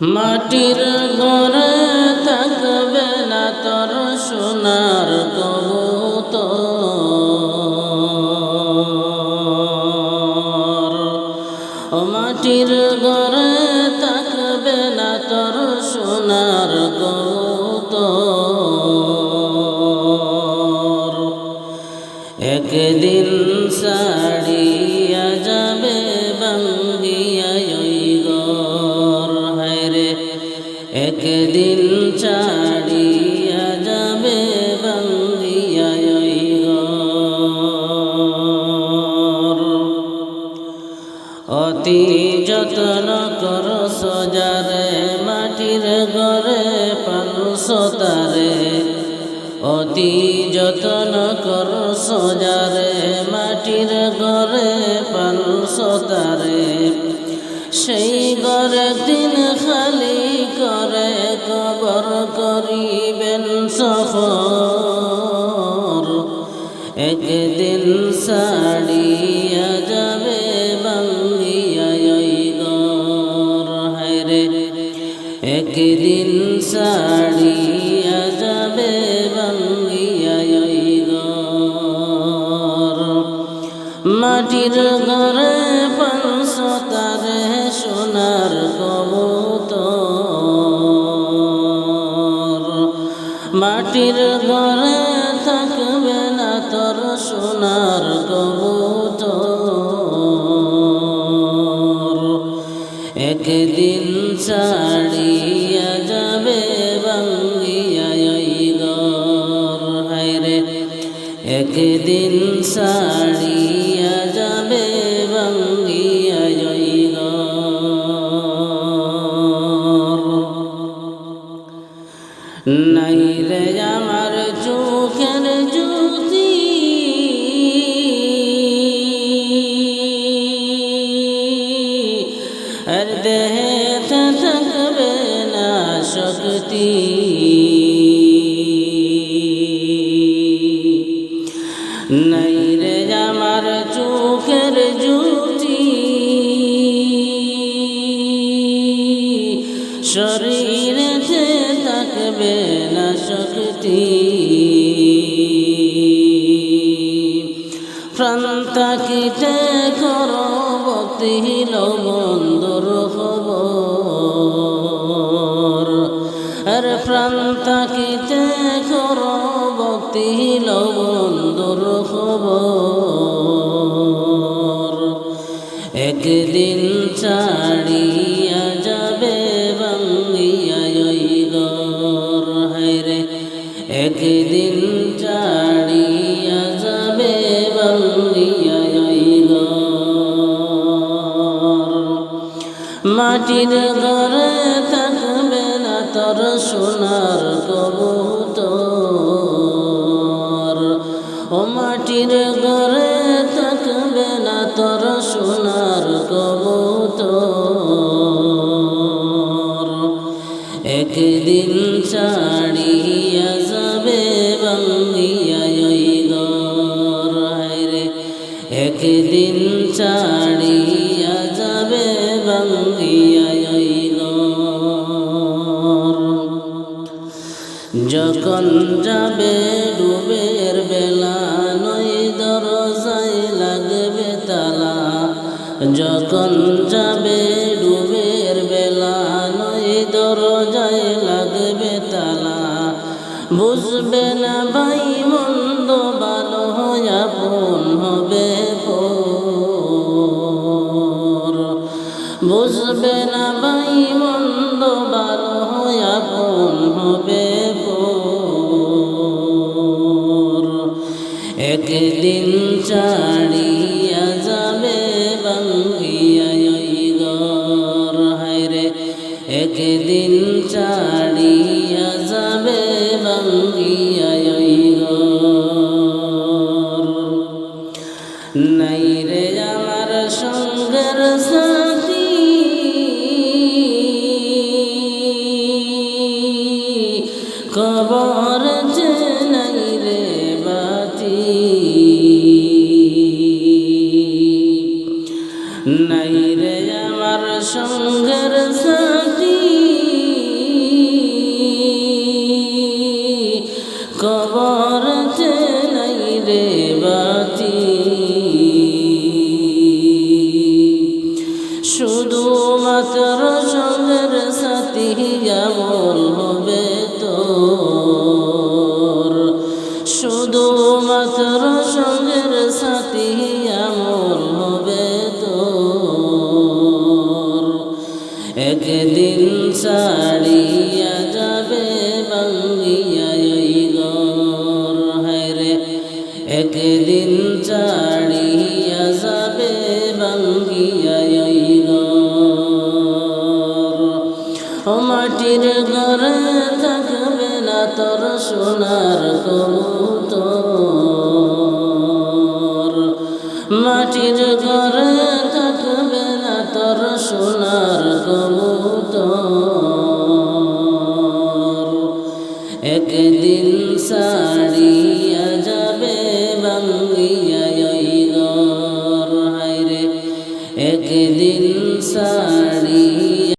মাটির ঘরে থাকবে না তোর সোনার কবুতর। ও মাটির ঘরে থাকবে না তোর সোনার কবুতর। একদিন সাড়িয়া মাটির ঘরে পালসতারে অতি যত্ন কর সজারে, মাটির ঘরে পালসতারে সেই ঘরে দিন খালি করে, কবর করিবেন সফর। একদিন সাড়িয়া একদিন সাড়িয়া যাবে মাটির ঘরে পাঁচশো তারে সোনার কবুতর। মাটির ঘরে থাকবে না তোর সোনার কবুতর। একদিন ছাড়িয়া যাবে বাঙ্গিয়া হায়রে একদিন ছাড়িয়া যাবে বাঙ্গিয়া শক্তি। নাই রে আমার চোখের জ্যোতি শরীরে থাকবে না শক্তি। প্রাণ তাকিতে কর তাকিতে কর ভক্তি খবর। একদিন ছাড়িয়া যাবে হায়রে একদিন মাটির ঘরে মাটির ঘরে থাকবে না তোর সোনার কবুতর। একদিন ছাড়িয়া যখন যাবে ডুবের বেলা নই দরজায় লাগবে তালা। বুঝবে না ভাই একদিন ছাড়িয়া যাবে বাঙ্গিয়া ওই নাই রে আমার সঙ্গের সাথী। খবর যে নাই রে বাতি। কবর যে নাই রে বাতি। শুধু মাত্র সঙ্গের সাথী আমল হবে তোর। শুধু মাত্র সঙ্গের সাথী আমল হবে তোর। একদিন সাড়ি একদিন চাড়িয়া যাবে গর ও মাটির ঘরে থাকবে না তোর সোনার কবুতর। মাটির ঘরে থাকবে না তোর সোনার কবুতর। একদিন সারিয়া